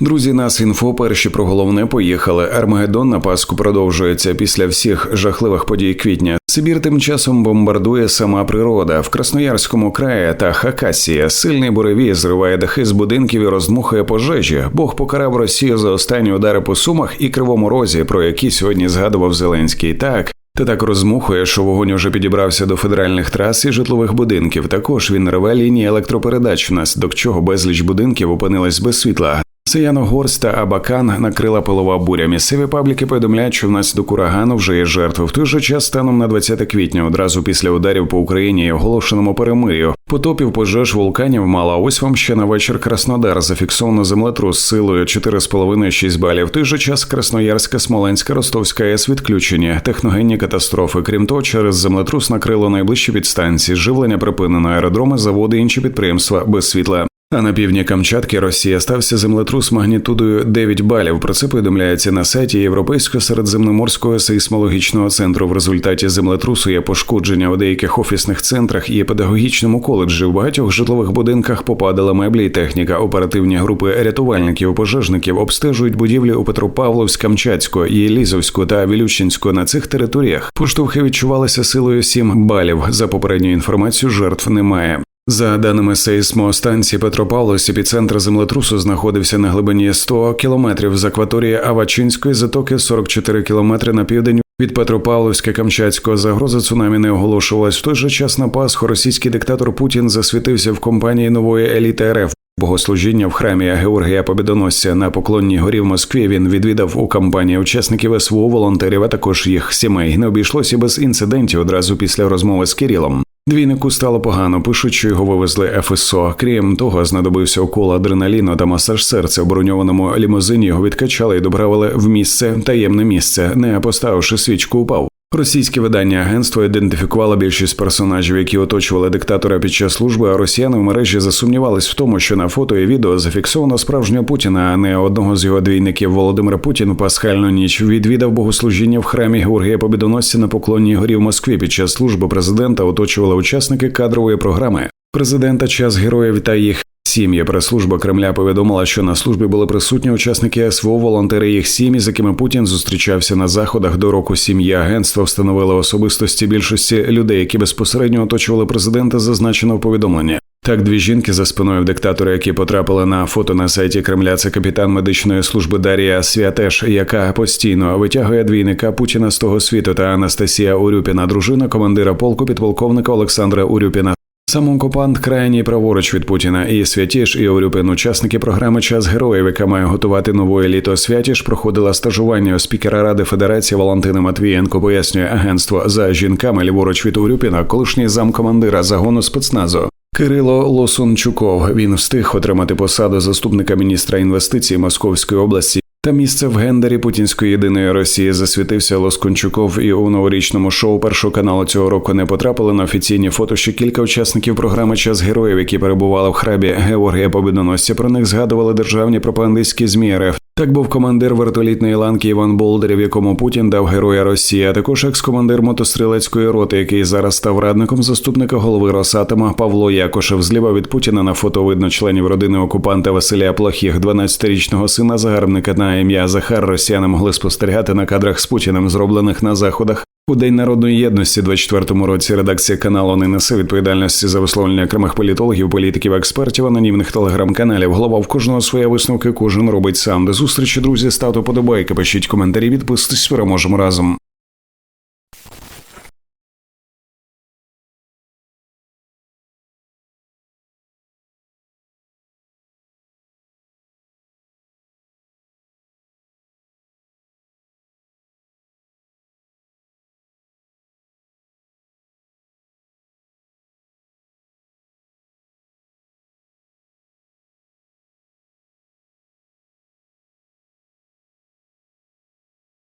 Друзі, нас інфо перші про головне поїхали. Армагеддон на Пасху продовжується після всіх жахливих подій квітня. Сибір тим часом бомбардує сама природа в Красноярському краї та Хакасія. Сильний буревій зриває дахи з будинків і роздмухує пожежі. Бог покарав Росію за останні удари по сумах і кривому розі, про які сьогодні згадував Зеленський. Так. Та так розмухує, що вогонь уже підібрався до федеральних трас і житлових будинків. Також він рве лінії електропередач, внаслідок чого безліч будинків опинились без світла. Саяногорськ та Абакан накрила пилова буря. Місцеві пабліки повідомляють, що внаслідок урагану вже є жертви. В той же час станом на 20 квітня, одразу після ударів по Україні і оголошеному перемир'ю. Потопів пожеж вулканів мала. Ось вам ще на вечір Краснодар. Зафіксовано землетрус силою 4,5-6 балів. В той же час Красноярська, Смоленська, Ростовська АЕС відключені, техногенні катастрофи. Крім того, через землетрус накрило найближчі підстанції. Живлення припинено аеродроми, заводи, інші підприємства без світла. А на півдні Камчатки Росія стався землетрус магнітудою 9 балів. Про це повідомляється на сайті Європейського середземноморського сейсмологічного центру. В результаті землетрусу є пошкодження у деяких офісних центрах і педагогічному коледжі. В багатьох житлових будинках попадали меблі і техніка. Оперативні групи рятувальників пожежників обстежують будівлі у Петропавловськ, Камчатську, Єлізовську та Вілючинську. На цих територіях поштовхи відчувалися силою 7 балів. За попередньою інформацією, жертв немає. За даними сейсмостанції Петропавловськ, епіцентр землетрусу знаходився на глибині 100 кілометрів з акваторії Авачинської затоки 44 кілометри на південь. Від Петропавловська Камчатського загроза цунамі не оголошувалась. В той же час на Пасху російський диктатор Путін засвітився в компанії нової еліти РФ. Богослужіння в храмі Георгія Побідоносця на поклонній горі в Москві він відвідав у кампанії учасників СВО, волонтерів, а також їх сімей. Не обійшлося без інцидентів одразу після розмови з Кирилом. Двійнику стало погано, пишуть, що його вивезли ФСО. Крім того, знадобився укол адреналіну та масаж серця. В броньованому лімузині його відкачали і доправили в місце, таємне місце, не поставивши свічку, упав. Російське видання агентство ідентифікувало більшість персонажів, які оточували диктатора під час служби. А росіяни в мережі засумнівались в тому, що на фото і відео зафіксовано справжнього Путіна, а не одного з його двійників. Володимир Путін у пасхальну ніч відвідав богослужіння в храмі Георгія Побідоносця на поклонній горі в Москві. Під час служби президента оточували учасники кадрової програми. Президента час героїв та їх Сім'я прес-служба Кремля повідомила, що на службі були присутні учасники СВО, волонтери їх сім'ї, з якими Путін зустрічався на заходах до року сім'ї. Агентства встановили особистості більшості людей, які безпосередньо оточували президента, зазначено в повідомленні. Так, дві жінки за спиною диктатора, які потрапили на фото на сайті Кремля, це капітан медичної служби Дарія Святеш, яка постійно витягує двійника Путіна з того світу, та Анастасія Урюпіна, дружина командира полку підполковника Олександра Урюпіна. Сам окупант крайній праворуч від Путіна і Святіш і Орюпин, учасники програми Час героїв, яка має готувати нову еліту Святіш, проходила стажування у спікера Ради Федерації Валентина Матвієнко. Пояснює агентство за жінками ліворуч від Урюпіна, колишній замкомандира загону спецназу. Кирило Лосунчуков він встиг отримати посаду заступника міністра інвестицій Московської області. Та місце в гендері путінської єдиної Росії засвітився Лоскончуков і у новорічному шоу першого каналу цього року не потрапили на офіційні фото ще кілька учасників програми Час героїв, які перебували в храбі Георгія Побідоносця. Про них згадували державні пропагандистські змі РФ. Так був командир вертолітної ланки Іван Болдерів, якому Путін дав героя Росії, а також екс-командир мотострілецької роти, який зараз став радником заступника голови Росатома Павло Якошев. Зліва від Путіна на фото видно членів родини окупанта Василя Плохіх, 12-річного сина загарбника на ім'я Захар. Росіяни могли спостерігати на кадрах з Путіним, зроблених на заходах. У День народної єдності, 24-му році, редакція каналу не несе відповідальності за висловлення окремих політологів, політиків, експертів, анонімних телеграм-каналів. Голова в кожного своє висновки, кожен робить сам. До зустрічі, друзі, ставте подобайки, пишіть коментарі, підписуйтесь, переможемо разом.